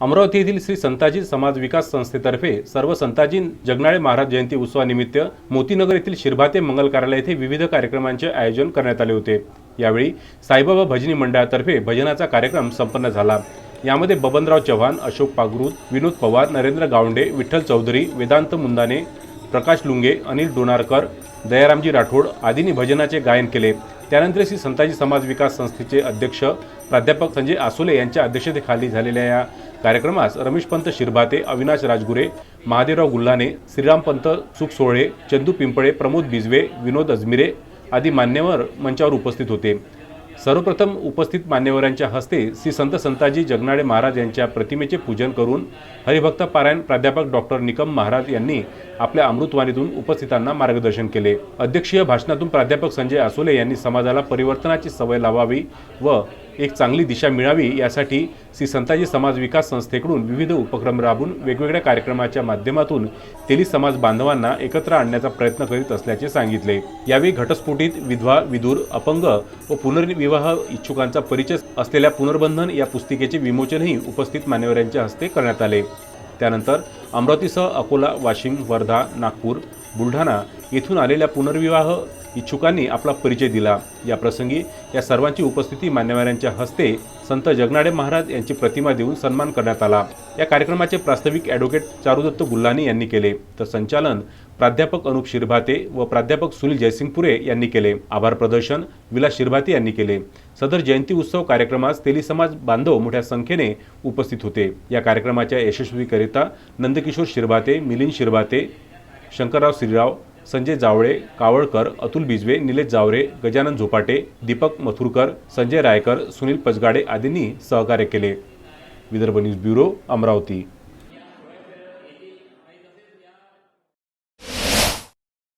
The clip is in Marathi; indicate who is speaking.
Speaker 1: अमरावती येथील श्री संताजी समाज विकास संस्थेतर्फे सर्व संताजी जगनाळे महाराज जयंती उत्सवानिमित्त मोतीनगर येथील शिरभाते मंगल कार्यालय येथे विविध कार्यक्रमांचे आयोजन करण्यात आले होते. यावेळी साईबाबा भजनी मंडळातर्फे भजनाचा कार्यक्रम संपन्न झाला. यामध्ये बबनराव चव्हाण अशोक पागरूत विनोद पवार नरेंद्र गावंडे विठ्ठल चौधरी वेदांत मुंदाने प्रकाश लुंगे अनिल डोनारकर दयारामजी राठोड आदींनी भजनाचे गायन केले. त्यानंतर श्री संताजी समाज विकास संस्थेचे अध्यक्ष प्राध्यापक संजय आसोले यांच्या अध्यक्षतेखाली झालेल्या या कार्यक्रमास रमेशपंत शिरभाते अविनाश राजगुरे महादेवराव गुल्हाने श्रीरामपंत सुखसोळे सुखसोहळे चंदू पिंपळे प्रमोद बिजवे विनोद अजमिरे आदी मान्यवर मंचावर उपस्थित होते. सर्वप्रथम उपस्थित मान्यवरांच्या हस्ते श्री संत संताजी जगनाडे महाराज यांच्या प्रतिमेचे पूजन करून हरिभक्त पारायण प्राध्यापक डॉक्टर निकम महाराज यांनी आपल्या अमृतवाणीतून उपस्थितांना मार्गदर्शन केले. अध्यक्षीय भाषणातून प्राध्यापक संजय आसोले यांनी समाजाला परिवर्तनाची सवय लावावी व एक चांगली दिशा मिळावी यासाठी श्री संताजी समाज विकास संस्थेकडून विविध उपक्रम राबून वेगवेगळ्या कार्यक्रमाच्या माध्यमातून तेली समाज बांधवांना एकत्र आणण्याचा प्रयत्न करीत असल्याचे सांगितले. यावेळी घटस्फोटित विधवा विदूर अपंग व पुनर्विवाह इच्छुकांचा परिचय असलेल्या पुनर्बंधन या पुस्तिकेचे विमोचनही उपस्थित मान्यवरांच्या हस्ते करण्यात आले. त्यानंतर अमरावतीसह अकोला वाशिम वर्धा नागपूर बुलढाणा येथून आलेल्या पुनर्विवाह इच्छुकांनी आपला परिचय दिला. या प्रसंगी या सर्वांची उपस्थिती मान्यवरांच्या हस्ते संत जगनाडे महाराज यांची प्रतिमा देऊन सन्मान करण्यात आला. या कार्यक्रमाचे प्रास्ताविक ॲडव्होकेट चारुदत्त गुल्हाने यांनी केले. तर संचालन प्राध्यापक अनुप शिरभाते व प्राध्यापक सुनील जयसिंगपुरे यांनी केले. आभार प्रदर्शन विलास शिरभाते यांनी केले. सदर जयंती उत्सव कार्यक्रमास तेली समाज बांधव मोठ्या संख्येने उपस्थित होते. या कार्यक्रमाच्या यशस्वीकरिता नंदकिशोर शिरभाते मिलिंद शिरभाते शंकरराव श्रीराव संजय जावळे कावळकर अतुल बिजवे निलेश जावरे गजानन झोपाटे दीपक मथुरकर संजय रायकर सुनील पचगाडे आदींनी सहकार्य केले. Vidarbha news bureau Amravati.